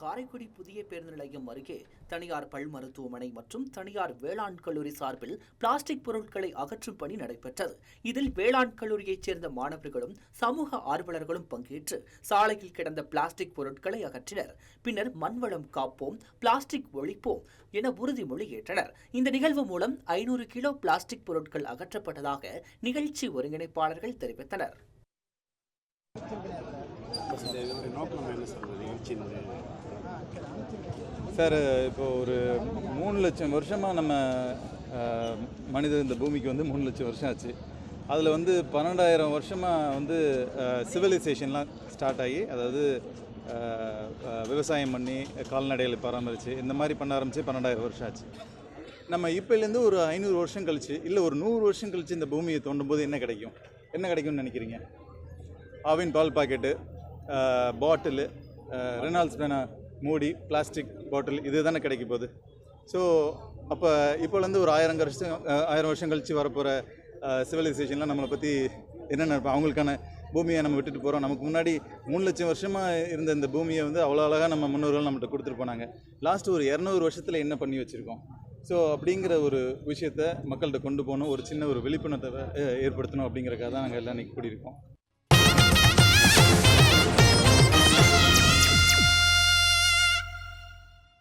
காரைக்குடி புதிய பேருந்து நிலையம் அருகே தனியார் பல் மருத்துவமனை மற்றும் தனியார் வேளாண் கல்லூரி சார்பில் பிளாஸ்டிக் பொருட்களை அகற்றும் பணி நடைபெற்றது. இதில் வேளாண் கல்லூரியைச் சேர்ந்த மாணவர்களும் சமூக ஆர்வலர்களும் பங்கேற்று சாலையில் கிடந்த பிளாஸ்டிக் பொருட்களை அகற்றினர். பின்னர் மண்வளம் காப்போம் பிளாஸ்டிக் ஒழிப்போம் என உறுதிமொழி ஏற்றனர். இந்த நிகழ்வு மூலம் ஐநூறு கிலோ பிளாஸ்டிக் பொருட்கள் அகற்றப்பட்டதாக நிகழ்ச்சி ஒருங்கிணைப்பாளர்கள் தெரிவித்தனர். இந்த இதனுடைய நோக்கம் என்ன நிகழ்ச்சியினுடைய சார் இப்போ ஒரு மூணு லட்சம் வருஷமாக நம்ம அஹ், மனிதர் இந்த பூமிக்கு வந்து மூணு லட்சம் வருஷம் ஆச்சு. அதில் வந்து பன்னெண்டாயிரம் வருஷமாக வந்து சிவிலைசேஷன்லாம் ஸ்டார்ட் ஆகி அதாவது விவசாயம் பண்ணி கால்நடைகளை பராமரித்து இந்த மாதிரி பண்ண ஆரம்பித்து பன்னெண்டாயிரம் வருஷம் ஆச்சு. நம்ம இப்போலேருந்து ஒரு ஐநூறு வருஷம் கழிச்சு இல்லை ஒரு நூறு வருஷம் கழிச்சு இந்த பூமியை தோண்டும் போது என்ன கிடைக்கும்? என்ன கிடைக்கும்னு நினைக்கிறீங்க? ஆவின் பால் பாக்கெட்டு பாட்டிலு ரெனால்ட்ஸ் பேனா மூடி பிளாஸ்டிக் பாட்டில் இது தானே கிடைக்க போகுது. ஸோ அப்போ இப்போலேருந்து ஒரு ஆயிரம் வருஷம் ஆயிரம் வருஷம் கழித்து வரப்போகிற சிவிலைசேஷன்லாம் நம்மளை பற்றி என்னென்ன அவங்களுக்கான பூமியை நம்ம விட்டுட்டு போகிறோம் நமக்கு முன்னாடி மூணு லட்சம் வருஷமாக இருந்த இந்த பூமியை வந்து அவ்வளோ அழகாக நம்ம முன்னோர்கள் நம்மகிட்ட கொடுத்துட்டு போனாங்க. லாஸ்ட் ஒரு இரநூறு வருஷத்தில் என்ன பண்ணி வச்சுருக்கோம்? ஸோ அப்படிங்கிற ஒரு விஷயத்த மக்கள்கிட்ட கொண்டு போகணும். ஒரு சின்ன ஒரு விழிப்புணர்வை ஏற்படுத்தணும் அப்படிங்கிறக்காக தான் நாங்கள் எல்லாம் இன்றைக்கி கூடியிருக்கோம்.